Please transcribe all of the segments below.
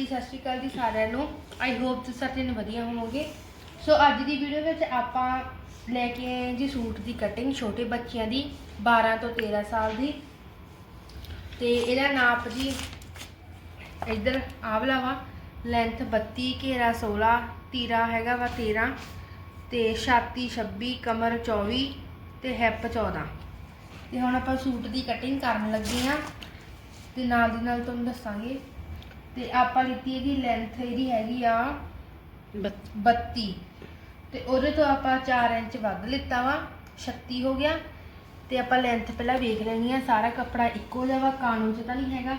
ਹਾਂਜੀ ਸਤਿ ਸ਼੍ਰੀ ਅਕਾਲ ਜੀ ਸਾਰਿਆਂ ਨੂੰ। ਆਈ ਹੋਪ ਤੁਸੀਂ ਸਾਰੇ ਜਣੇ ਵਧੀਆ ਹੋਵੋਗੇ। ਸੋ ਅੱਜ ਦੀ ਵੀਡੀਓ ਵਿੱਚ ਆਪਾਂ ਲੈ ਕੇ ਆਏ ਹਾਂ ਜੀ ਸੂਟ ਦੀ ਕਟਿੰਗ ਛੋਟੇ ਬੱਚਿਆਂ ਦੀ 12 ਤੋਂ 13 ਸਾਲ ਦੀ। ਤੇ ਇਹਦਾ ਨਾਪ ਜੀ ਇੱਧਰ ਆਵਲਾ ਵਾ। ਲੈਂਥ 32 ਘੇਰਾ 16 ਤੀਰਾ ਹੈਗਾ ਵਾ 13 ਤੇ ਛਾਤੀ 26 ਕਮਰ 24 ਤੇ ਹੈਪ 14 ਤੇ ਹੁਣ ਆਪਾਂ ਸੂਟ ਦੀ ਕਟਿੰਗ ਕਰਨ ਲੱਗੇ ਆ ਤੇ ਨਾਲ ਦੀ ਨਾਲ ਤੁਹਾਨੂੰ ਦੱਸਾਂਗੇ ਤੇ ਆਪਾਂ ਲਿੱਤੀ ਇਹਦੀ ਲੈਂਥ ਇਹਦੀ ਹੈਗੀ ਆ 32 ਤੇ ਉਹਦੇ ਤੋਂ ਆਪਾਂ 4 ਇੰਚ ਵੱਧ ਲਿੱਤਾ ਵਾ 36 ਹੋ ਗਿਆ। ਤੇ ਆਪਾਂ ਲੈਂਥ ਪਹਿਲਾਂ ਵੇਖ ਲੈਣੀ ਆ ਸਾਰਾ ਕੱਪੜਾ ਇੱਕੋ ਜਿਹਾ ਵਾ ਕਾਣੂ ਚ ਤਾਂ ਨਹੀਂ ਹੈਗਾ।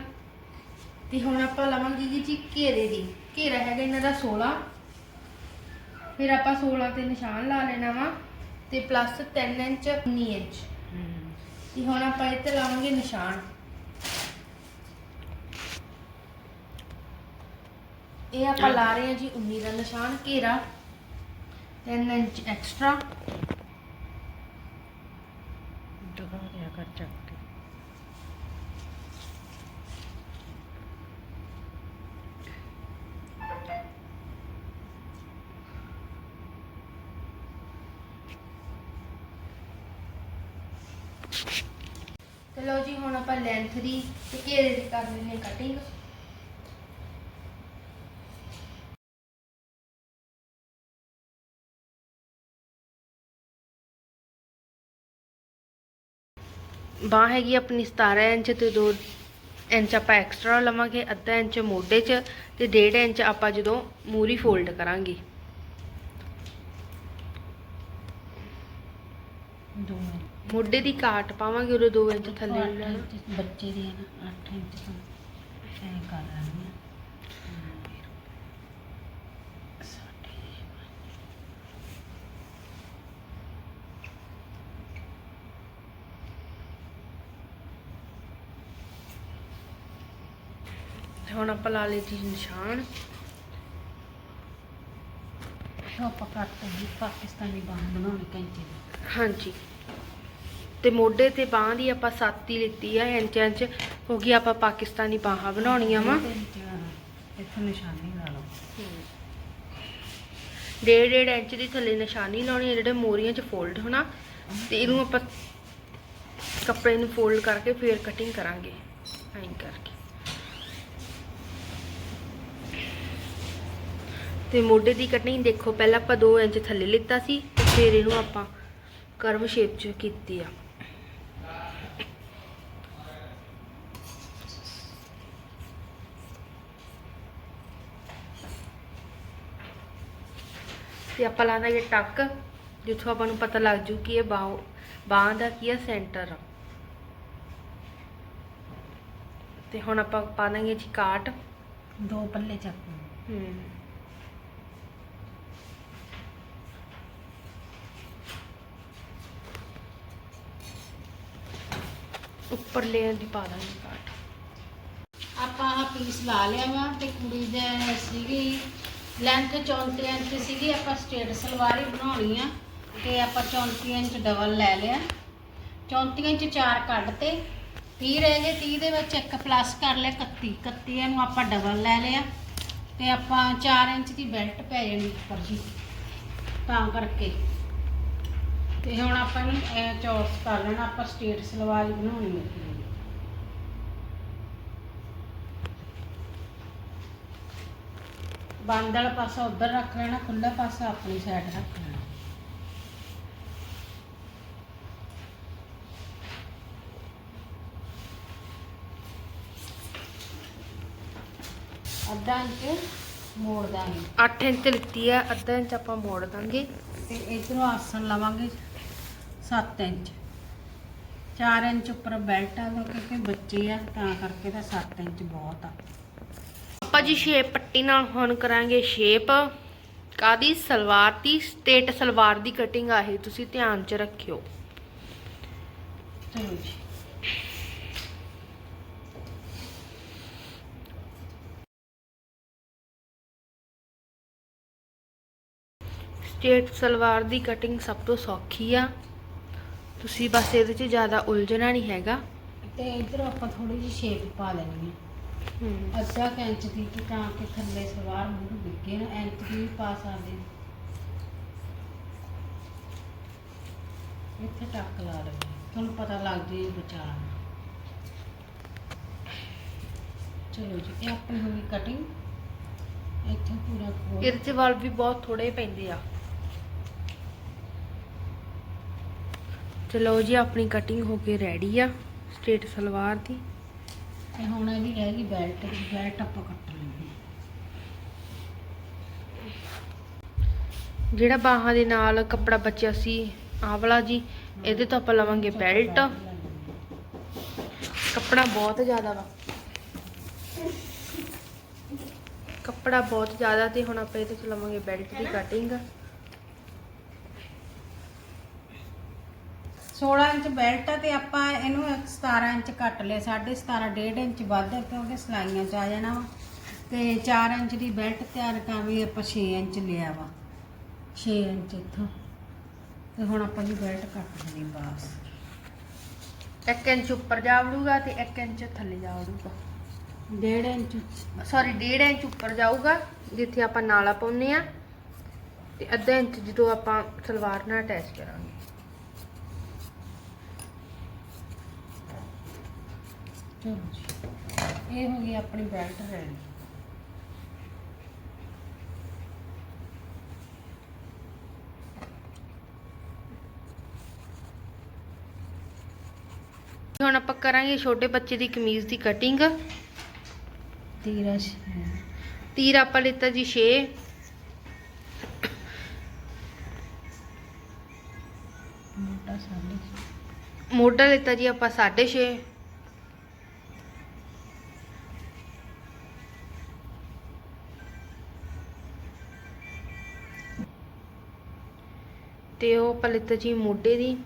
ਤੇ ਹੁਣ ਆਪਾਂ ਲਵਾਂਗੇ ਜੀ ਜੀ ਘੇਰੇ ਦੀ। ਘੇਰਾ ਹੈਗਾ ਇਹਨਾਂ ਦਾ 16 ਫਿਰ ਆਪਾਂ 16 ਤੇ ਨਿਸ਼ਾਨ ਲਾ ਲੈਣਾ ਵਾ ਤੇ ਪਲੱਸ 3 ਇੰਚ 19 ਇੰਚ। ਤੇ ਹੁਣ ਆਪਾਂ ਤੇ ਲਾਵਾਂਗੇ ਨਿਸ਼ਾਨ। ਇਹ ਆਪਾਂ ਲਾ ਰਹੇ ਹਾਂ ਜੀ 19 ਦਾ ਨਿਸ਼ਾਨ ਘੇਰਾ 3 ਇੰਚ ਐਕਸਟਰਾ ਦਿਖਾ ਦਿਆ ਕਰ ਚੱਕ ਕੇ? ਤੇ ਲਓ ਜੀ ਹੁਣ ਆਪਾਂ ਲੈਂਥ ਦੀ ਤੇ ਘੇਰੇ ਦੀ ਕਰ ਲੈਣੇ ਕਟਿੰਗ ਬਾਹ ਹੈਗੀ ਆਪਣੀ 17 ਇੰਚ ਤੇ 2 ਇੰਚ ਆਪਾਂ ਐਕਸਟਰਾ ਲਵਾਂਗੇ ਅੱਧਾ ਇੰਚ ਮੋਢੇ 'ਚ ਤੇ 1.5 ਇੰਚ ਆਪਾਂ ਜਦੋਂ ਮੂਰੀ ਫੋਲਡ ਕਰਾਂਗੇ। ਦੋ ਮੋਢੇ ਦੀ ਕਾਟ ਪਾਵਾਂਗੇ ਉਦੋਂ 2 ਇੰਚ ਥੱਲੇ। ਬੱਚੇ ਦੀ ਹੈ ਨਾ 8 ਇੰਚ ਤੋਂ ਐ ਕਰ ਲੈਣੀ ਤੇ ਹੁਣ ਆਪਾਂ ਲਾ ਲਈ ਜੀ ਨਿਸ਼ਾਨ। ਆਪਾਂ ਕੱਟ ਦੀ ਪਾਕਿਸਤਾਨੀ ਬਾਂਹ ਬਣਾਉਣੀ ਕੈਂਚੀ ਦੀ। ਹਾਂਜੀ। ਤੇ ਮੋਢੇ ਤੇ ਬਾਹ ਦੀ ਆਪਾਂ 7 ਹੀ ਲਿੱਤੀ ਆ ਇੰਚ ਇੰਚ। ਕਿਉਂਕਿ ਆਪਾਂ ਪਾਕਿਸਤਾਨੀ ਬਾਹਾਂ ਬਣਾਉਣੀਆਂ ਵਾ। ਇਹਦੇ ਵਿੱਚ ਇੱਥੇ ਨਿਸ਼ਾਨੀ ਲਾ ਲਓ। ਡੇਢ ਡੇਢ ਇੰਚ ਦੀ ਥੱਲੇ ਨਿਸ਼ਾਨੀ ਲਾਉਣੀ ਹੈ ਜਿਹੜੇ ਮੋਰੀਆਂ 'ਚ ਫੋਲਡ ਹੋਣਾ। ਤੇ ਇਹਨੂੰ ਆਪਾਂ ਕੱਪੜੇ ਨੂੰ ਫੋਲਡ ਕਰਕੇ ਫੇਰ ਕਟਿੰਗ ਕਰਾਂਗੇ। ਐਂ ਕਰਕੇ। ਤੇ ਮੋਢੇ ਦੀ ਕਟਿੰਗ ਦੇਖੋ ਪਹਿਲਾਂ ਆਪਾਂ 2 ਇੰਚ ਥੱਲੇ ਲਿੱਤਾ ਸੀ ਤੇ ਫਿਰ ਇਹਨੂੰ ਆਪਾਂ ਕਰਵ ਸ਼ੇਪ 'ਚ ਕੀਤੀ ਆ। ਤੇ ਆਪਾਂ ਲਾਵਾਂਗੇ ਟੱਕ ਜਿੱਥੋਂ ਆਪਾਂ ਨੂੰ ਪਤਾ ਲੱਗ ਜੂ ਕਿ ਇਹ ਬਾਹ ਬਾਹ ਦਾ ਕੀ ਆ ਸੈਂਟਰ ਆ। ਤੇ ਹੁਣ ਆਪਾਂ ਪਾ ਦਾਂਗੇ ਜੀ ਕਾਟ। ਦੋ ਪੱਲੇ ਚੱਕ। ਹੂੰ। ਉੱਪਰ ਲੇਅਰ ਦੀ ਪਾ ਦਾਂਗੇ ਕਾਟ ਆਪਾਂ ਆਹ ਪੀਸ ਲਾ ਲਿਆ ਵਾ ਤੇ ਕੁੜੀ ਦੇ ਸੀਗੀ ਲੈਂਥ 34 ਇੰਚ ਸੀਗੀ, ਆਪਾਂ ਸਟੇਟ ਸਲਵਾਰ ਹੀ ਬਣਾਉਣੀ ਆ ਤੇ ਆਪਾਂ 34 ਇੰਚ ਡਬਲ ਲੈ ਲਿਆ। 34 ਇੰਚ ਚਾਰ ਕੱਢ ਤੇ 30 ਰਹਿ ਗਏ 30 ਦੇ ਵਿੱਚ ਇੱਕ ਪਲੱਸ ਕਰ ਲਿਆ 31 31 ਨੂੰ ਆਪਾਂ ਡਬਲ ਲੈ ਲਿਆ ਤੇ ਆਪਾਂ 4 ਇੰਚ ਦੀ ਬੈਲਟ ਪੈ ਜਾਣੀ ਉੱਪਰ ਜੀ। ਤਾਂ ਕਰਕੇ। ਤੇ ਹੁਣ ਆਪਾਂ ਨੂੰ ਇਹ ਚੌਰਸ ਕਰ ਲੈਣਾ ਆਪਾਂ ਸਟੇਟ ਸਲਵਾਰ ਬਣਾਉਣੀ ਹੈ। ਬੰਦ ਵਾਲਾ ਪਾਸਾ ਉਧਰ ਰੱਖ ਲੈਣਾ ਖੁੱਲਾ ਪਾਸਾ ਆਪਣੀ ਸਾਈਡ ਰੱਖ ਲੈਣਾ। ਅੱਧਾ ਇੰਚ ਮੋੜ ਦਾਂਗੇ। 8 ਇੰਚ ਲਿੱਤੀ ਆ ਅੱਧਾ ਇੰਚ ਆਪਾਂ ਮੋੜ ਦਾਂਗੇ। ਤੇ ਇਧਰੋਂ ਆਸਣ ਲਵਾਂਗੇ। 7 ਇੰਚ। 4 ਇੰਚ ਉੱਪਰ ਬੈਲਟ ਆ ਲੋ ਕਿਉਂਕਿ ਬੱਚੇ ਆ ਤਾਂ ਕਰਕੇ ਤਾਂ 7 ਇੰਚ ਬਹੁਤ ਆ। ਆਪਾਂ ਜੀ ਸ਼ੇਪ ਪੱਟੀ ਨਾਲ ਹੁਣ ਕਰਾਂਗੇ ਸ਼ੇਪ ਕਾਦੀ ਸਲਵਾਰ ਦੀ ਸਟੇਟ ਸਲਵਾਰ ਦੀ ਕਟਿੰਗ ਆ ਇਹ ਤੁਸੀਂ ਧਿਆਨ ਚ ਰੱਖਿਓ। ਚਲੋ ਜੀ। ਸਟੇਟ ਸਲਵਾਰ ਦੀ ਕਟਿੰਗ ਸਭ ਤੋਂ ਸੌਖੀ ਆ। ਤੁਸੀਂ ਬਸ ਇਹਦੇ 'ਚ ਜ਼ਿਆਦਾ ਉਲਝਣਾ ਨਹੀਂ ਹੈਗਾ। ਤੇ ਇਧਰੋਂ ਆਪਾਂ ਥੋੜੀ ਜਿਹੀ ਸ਼ੇਪ ਪਾ ਲੈਣੀ ਹੈ। ਹੂੰ। ਅੱਧਾ ਕੁ ਇੰਚ ਦੀ ਕਿ ਤਾਂ ਕਿ ਥੱਲੇ ਸਲਵਾਰ ਮੂੰਹ ਵਿਗੇ ਨਾ ਦੀ ਵੀ ਪਾ ਸਕਦੇ। ਇੱਥੇ ਟੱਕ ਲਾ ਲਵੇ ਤੁਹਾਨੂੰ ਪਤਾ ਲੱਗ ਜੇ ਵਿਚਾਰ ਚਲੋ ਜੀ ਇਹ ਆਪਣੀ ਹੋ ਗਈ ਕਟਿੰਗ ਇੱਥੇ ਪੂਰਾ ਖੋਲ। ਇਹਦੇ 'ਚ ਵਾਲ ਵੀ ਬਹੁਤ ਥੋੜੇ ਪੈਂਦੇ ਆ। ਚਲੋ ਜੀ ਆਪਣੀ ਕਟਿੰਗ ਹੋ ਕੇ ਰੈਡੀ ਆ ਸਟ੍ਰੇਟ ਸਲਵਾਰ ਦੀ। ਤੇ ਹੁਣ ਇਹਦੀ ਰਹਿ ਗਈ ਬੈਲਟ ਬੈਲਟ ਆਪਾਂ ਕੱਟ ਲੈਣੀ ਜਿਹੜਾ ਬਾਹਾਂ ਦੇ ਨਾਲ ਕੱਪੜਾ ਬਚਿਆ ਸੀ ਆਹ ਵਾਲਾ ਜੀ ਇਹਦੇ ਤੋਂ ਆਪਾਂ ਲਵਾਂਗੇ ਬੈਲਟ ਕੱਪੜਾ ਬਹੁਤ ਜ਼ਿਆਦਾ ਵਾ। ਕੱਪੜਾ ਬਹੁਤ ਜ਼ਿਆਦਾ ਤੇ ਹੁਣ ਆਪਾਂ ਇਹਦੇ ਤੋਂ ਲਵਾਂਗੇ ਬੈਲਟ ਦੀ ਕਟਿੰਗ 16 ਇੰਚ ਬੈਲਟ ਆ ਤੇ ਆਪਾਂ ਇਹਨੂੰ 17 ਇੰਚ ਕੱਟ ਲਿਆ 17.5 1.5 ਇੰਚ ਵੱਧ ਕਿਉਂਕਿ ਸਲਾਈਆਂ ਚ ਆ ਜਾਣਾ ਵਾ। ਤੇ 4 ਇੰਚ ਦੀ ਬੈਲਟ ਤਿਆਰ ਕਰ ਵੀ ਆਪਾਂ 6 ਇੰਚ ਲਿਆ ਵਾ 6 ਇੰਚ ਇੱਥੋਂ। ਤੇ ਹੁਣ ਆਪਾਂ ਦੀ ਬੈਲਟ ਕੱਟ ਦੇਣੀ ਬਸ। 1 ਇੰਚ ਉੱਪਰ ਜਾ ਵੜੂਗਾ ਤੇ 1 ਇੰਚ ਥੱਲੇ ਜਾ ਵੜੂਗਾ 1.5 ਇੰਚ ਸੌਰੀ 1.5 ਇੰਚ ਉੱਪਰ ਜਾਊਗਾ ਜਿੱਥੇ ਆਪਾਂ ਨਾਲਾ ਪਾਉਨੇ ਆ। ਤੇ ਅੱਧਾ ਇੰਚ ਜਦੋਂ ਆਪਾਂ ਸਲਵਾਰ ਨਾਲ ਅਟੈਚ ਕਰਾਂਗੇ। ਚਲੋ ਜੀ। ਇਹ ਹੋ ਗਈ ਆਪਣੀ ਬੈਲਟ ਰੈਡੀ ਹੁਣ ਆਪਾਂ ਕਰਾਂਗੇ ਛੋਟੇ ਬੱਚੇ ਦੀ ਕਮੀਜ਼ ਦੀ ਕਟਿੰਗ ਤੀਰਾ ਤੀਰ ਆਪਾਂ ਲਿੱਤਾ ਜੀ 6 ਮੋਟਾ ਸਾਢੇ ਮੋਢਾ ਲਿੱਤਾ ਜੀ ਆਪਾਂ 6.5 ਤੇ ਉਹ ਆਪਾਂ ਲਿੱਤਾ ਜੀ ਮੋਢੇ ਦੀ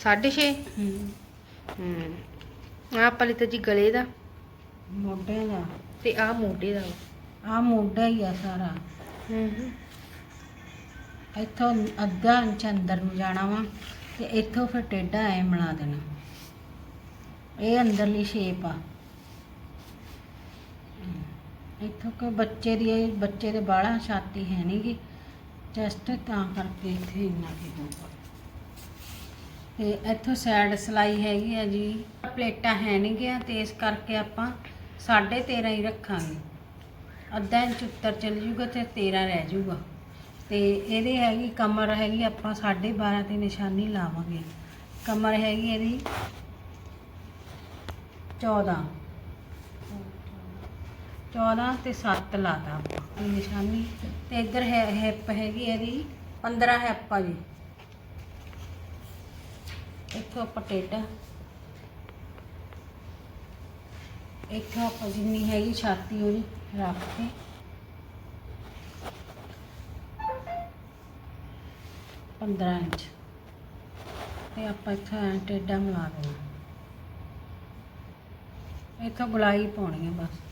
6.5 ਹੂੰ। ਹੂੰ। ਆਹ ਆਪਾਂ ਲਿੱਤਾ ਜੀ ਗਲੇ ਦਾ। ਮੋਢਿਆਂ ਦਾ। ਤੇ ਆਹ ਮੋਢੇ ਦਾ ਆ ਮੋਢਾ ਹੀ ਆ ਸਾਰਾ। ਹੂੰ। ਹੂੰ ਇੱਥੋਂ ਅੱਧਾ ਇੰਚ ਅੰਦਰ ਨੂੰ ਜਾਣਾ ਵਾ ਤੇ ਇੱਥੋਂ ਫਿਰ ਟੇਢਾ ਐ ਬਣਾ ਦੇਣਾ। ਇਹ ਅੰਦਰਲੀ ਸ਼ੇਪ ਆ। ਇੱਥੋਂ ਕਿ ਬੱਚੇ ਦੀ ਬੱਚੇ ਦੇ ਬਾਹਲਾ ਛਾਤੀ ਹੈ ਨਹੀਂਗੀ ਚੈਸਟ ਤਾਂ ਕਰਕੇ ਇੱਥੇ ਇੰਨਾ ਕੀ ਹੋਊਗਾ। ਤੇ ਇੱਥੋਂ ਸਾਈਡ ਸਲਾਈ ਹੈਗੀ ਆ ਜੀ। ਪਲੇਟਾਂ ਹੈ ਨਹੀਂ ਗਿਆ ਤੇ ਇਸ ਕਰਕੇ ਆਪਾਂ 13.5 ਹੀ ਰੱਖਾਂਗੇ। ਅੱਧਾ ਇੰਚ ਉੱਤਰ ਚੱਲ ਜੂਗਾ ਤੇ 13 ਰਹਿ ਜੂਗਾ। ਤੇ ਇਹਦੇ ਹੈਗੀ, ਕਮਰ ਹੈਗੀ ਆਪਾਂ 12.5 ਤੇ ਨਿਸ਼ਾਨੀ ਲਾਵਾਂਗੇ। ਕਮਰ ਹੈਗੀ ਇਹਦੀ 14 14 ਤੇ 7 ਲਾਤਾ ਆਪਾਂ ਇਹ ਨਿਸ਼ਾਨੀ। ਤੇ ਇੱਧਰ ਹੈ, ਹੈਪ ਹੈਗੀ ਇਹਦੀ 15 ਹੈਪ ਆ ਜੀ। ਇੱਥੋਂ ਆਪਾਂ ਟੇਢਾ ਇੱਥੋਂ ਆਪਾਂ ਜਿੰਨੀ ਹੈਗੀ ਛਾਤੀ ਉਹਦੀ ਰੱਖ ਕੇ। ਪੰਦਰਾਂ ਇੰਚ। ਤੇ ਆਪਾਂ ਇੱਥੋਂ ਐਂ ਟੇਢਾ ਮਿਲਾ ਦੇਣਾ ਇੱਥੋਂ ਗੁਲਾਈ ਪਾਉਣੀ ਹੈ ਬਸ।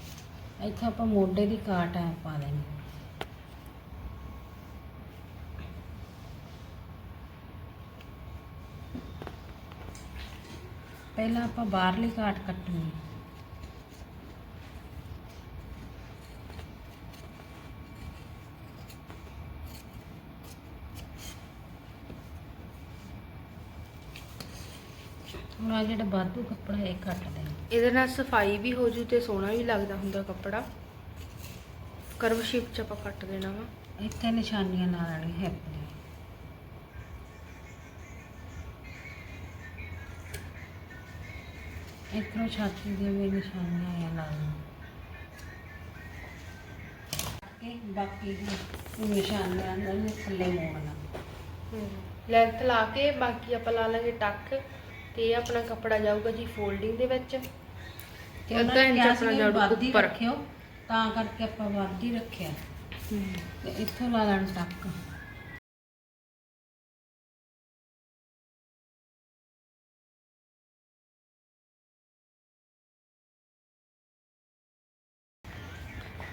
ਇੱਥੇ ਆਪਾਂ ਮੋਢੇ ਦੀ ਕਾਟ ਐ ਪਾ ਦੇਣੀ। ਪਹਿਲਾਂ ਆਪਾਂ ਬਾਹਰਲੀ ਕਾਟ ਕੱਟਣੀ। ਹੁਣ ਆਹ ਜਿਹੜਾ ਵਾਧੂ ਕੱਪੜਾ ਇਹ ਕੱਟ ਦੇਣਾ ਇਹਦੇ ਨਾਲ ਸਫ਼ਾਈ ਵੀ ਹੋ ਜੂ ਤੇ ਸੋਹਣਾ ਵੀ ਲੱਗਦਾ ਹੁੰਦਾ ਕੱਪੜਾ। ਕਰਵ ਸ਼ੇਪ ਚ ਆਪਾਂ ਕੱਟ ਦੇਣਾ ਵਾ। ਇੱਥੇ ਨਿਸ਼ਾਨੀਆਂ ਲਾ ਲੈਣੀ ਹਿੱਪ ਦੀ। ਇੱਥੋਂ ਛਾਤੀ ਦੇ ਵੀ ਨਿਸ਼ਾਨੀਆਂ ਆ ਲਾ ਲੈਣੀ ਕਿ ਬਾਕੀ ਦੀ ਨਿਸ਼ਾਨੀਆਂ ਨਾਲ ਥੱਲੇ ਮੋੜਨਾ। ਲੈਂਥ ਲਾ ਕੇ ਬਾਕੀ ਆਪਾਂ ਲਾ ਲਾਂਗੇ ਟੱਕ। ਤੇ ਇਹ ਆਪਣਾ ਕੱਪੜਾ ਜਾਊਗਾ ਜੀ ਫੋਲਡਿੰਗ ਦੇ ਵਿੱਚ। ਤੇ ਅੱਧਾ ਇੰਚ ਆਪਣਾ ਜਾਊਗਾ ਉੱਪਰ। ਰੱਖਿਓ ਤਾਂ ਕਰਕੇ ਆਪਾਂ ਵੱਧ ਹੀ। ਰੱਖਿਆ ਤੇ ਇੱਥੋਂ ਲਾ ਲੈਣ ਟੱਕ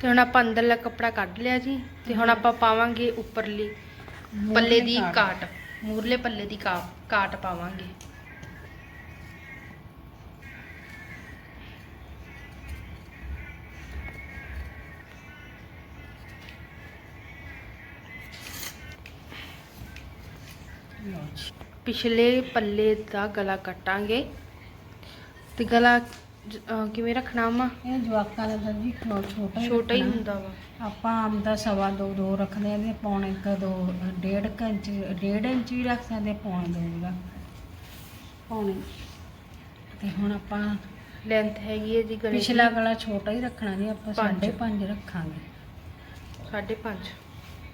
ਤੇ ਹੁਣ ਆਪਾਂ ਅੰਦਰਲਾ ਕੱਪੜਾ ਕੱਢ ਲਿਆ ਜੀ। ਤੇ ਹੁਣ ਆਪਾਂ ਪਾਵਾਂਗੇ ਉੱਪਰਲੀ ਪੱਲੇ ਦੀ ਕਾਟ। ਮੂਰਲੇ ਪੱਲੇ ਦੀ ਕਾਟ ਪਾਵਾਂਗੇ। ਪਿਛਲੇ ਪੱਲੇ ਦਾ ਗਲਾ ਕੱਟਾਂਗੇ ਤੇ ਗਲਾ ਜ- ਅਹ ਕਿਵੇਂ ਰੱਖਣਾ ਵਾ ਇਹ ਜਵਾਕਾਂ ਦਾ ਤਾਂ ਜੀ ਛੋਟਾ ਹੀ ਛੋਟਾ ਹੀ ਰੱਖਣਾ। ਹੁੰਦਾ ਵਾ। ਆਪਾਂ ਆਮ ਦਾ ਸਵਾ ਦੋ ਦੋ ਰੱਖਦੇ ਆ ਤੇ ਪੌਣੇ ਕ ਦੋ ਡੇਢ ਕੁ ਇੰਚ ਡੇਢ ਇੰਚ ਵੀ ਰੱਖ ਸਕਦੇ ਹਾਂ, ਪੌਣੇ ਦੋ ਵੀ ਰੱਖ ਪੌਣੇ। ਤੇ ਹੁਣ ਆਪਾਂ ਲੈਂਥ ਹੈਗੀ ਹੈ ਜੀ ਗਲੇ ਪਿਛਲਾ ਗਲਾ ਛੋਟਾ ਹੀ ਰੱਖਣਾ ਜੀ ਆਪਾਂ ਪੰਜ। ਸਾਢੇ ਪੰਜ ਰੱਖਾਂਗੇ। ਸਾਢੇ ਪੰਜ।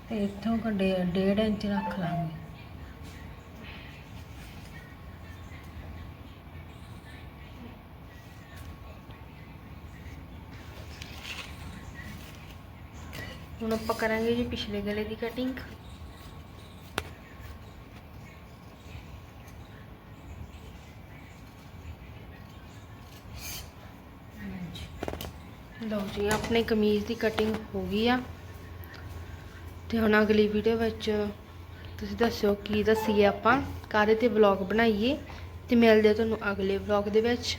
ਤੇ ਇੱਥੋਂ ਕ ਡੇ- ਡੇਢ ਇੰਚ ਰੱਖ ਲਾਂਗੇ। ਹੁਣ ਆਪਾਂ ਕਰਾਂਗੇ ਜੀ ਪਿਛਲੇ ਗਲੇ ਦੀ ਕਟਿੰਗ ਲਓ ਜੀ, ਆਪਣੇ ਕਮੀਜ਼ ਦੀ ਕਟਿੰਗ ਹੋ ਗਈ ਆ। ਤੇ ਹੁਣ ਅਗਲੀ ਵੀਡੀਓ ਵਿੱਚ ਤੁਸੀਂ ਦੱਸਿਓ ਕੀ ਦੱਸੀਏ ਆਪਾਂ, ਕਾਹਦੇ ਤੇ ਵਲੌਗ ਬਣਾਈਏ, ਤੇ ਮਿਲਦੇ ਆ ਤੁਹਾਨੂੰ ਅਗਲੇ ਵਲੌਗ ਦੇ ਵਿੱਚ।